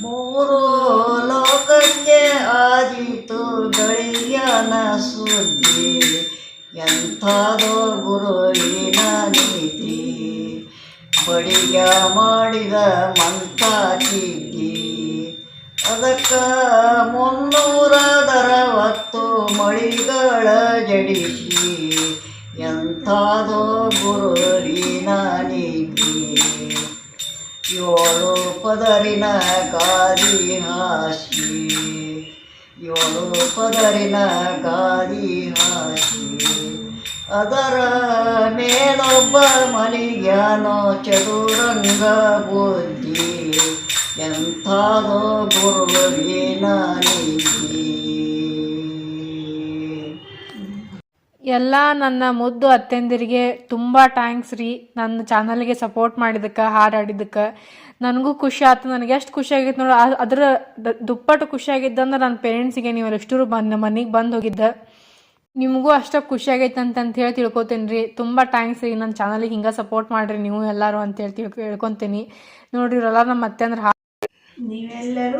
ಮೂರು ಲೋಕಕ್ಕೆ ಆದಿತು ಗಳಿಯನ ಸುದ್ದಿ. ಎಂಥದೋ ಗುರುವಿನ ನೀತಿ. ಬಡಿಗ ಮಾಡಿದ ಮಂತ ಅದಕ್ಕೆ ಮುನ್ನೂರ ದರವತ್ತು ಮಳಿಗಳ ಜಡಿಸಿ. ಎಂಥದೋ ಗುರುವಿನ ಏಳು ಪದರಿನ ಗಾದಿ ಹಾಸಿ ಏಳು ಪದರಿನ ಗಾದಿ ಹಾಸಿ ಅದರ ಮೇಲೊಬ್ಬ ಮಲಿಗ್ಯಾನೋ ಚದುರಂಗ ಬುದ್ಧಿ. ಎಂಥದೋ ಎಲ್ಲ ನನ್ನ ಮುದ್ದು ಅತ್ತೆಂದಿರಿಗೆ ತುಂಬ ಟ್ಯಾಂಕ್ಸ್ ರೀ. ನನ್ನ ಚಾನಲ್ಗೆ ಸಪೋರ್ಟ್ ಮಾಡಿದ್ದಕ್ಕೆ ಹಾರಾಡಿದ್ದಕ್ಕೆ. ನನಗೂ ಖುಷಿ ಆಯ್ತು ನನಗೆ ಎಷ್ಟು ಖುಷಿ ಆಗಿತ್ತು ನೋಡಿ. ಅದರ ದುಪ್ಪಟ್ಟು ಖುಷಿ ಆಗಿದ್ದಂದ್ರೆ ನನ್ನ ಪೇರೆಂಟ್ಸಿಗೆ ನೀವು ಎಷ್ಟು ಬಂದು ಮನೆಗೆ ಬಂದು ಹೋಗಿದ್ದೆ. ನಿಮಗೂ ಅಷ್ಟೇ ಖುಷಿ ಆಗೈತೆ ಅಂತ ಅಂತ ಹೇಳಿ ತಿಳ್ಕೊತೀನಿ ರೀ. ತುಂಬ ಟ್ಯಾಂಕ್ಸ್ ರೀ. ನನ್ನ ಚಾನಲಿಗೆ ಹಿಂಗೆ ಸಪೋರ್ಟ್ ಮಾಡಿರಿ. ನೀವು ಎಲ್ಲರೂ ಅಂತೇಳಿ ತಿಳ್ಕೊ ಹೇಳ್ಕೊತೀನಿ. ನೋಡ್ರಿ ಇವರೆಲ್ಲ ನಮ್ಮ ಅತ್ತೆ ಅಂದ್ರೆ ನೀವೆಲ್ಲರೂ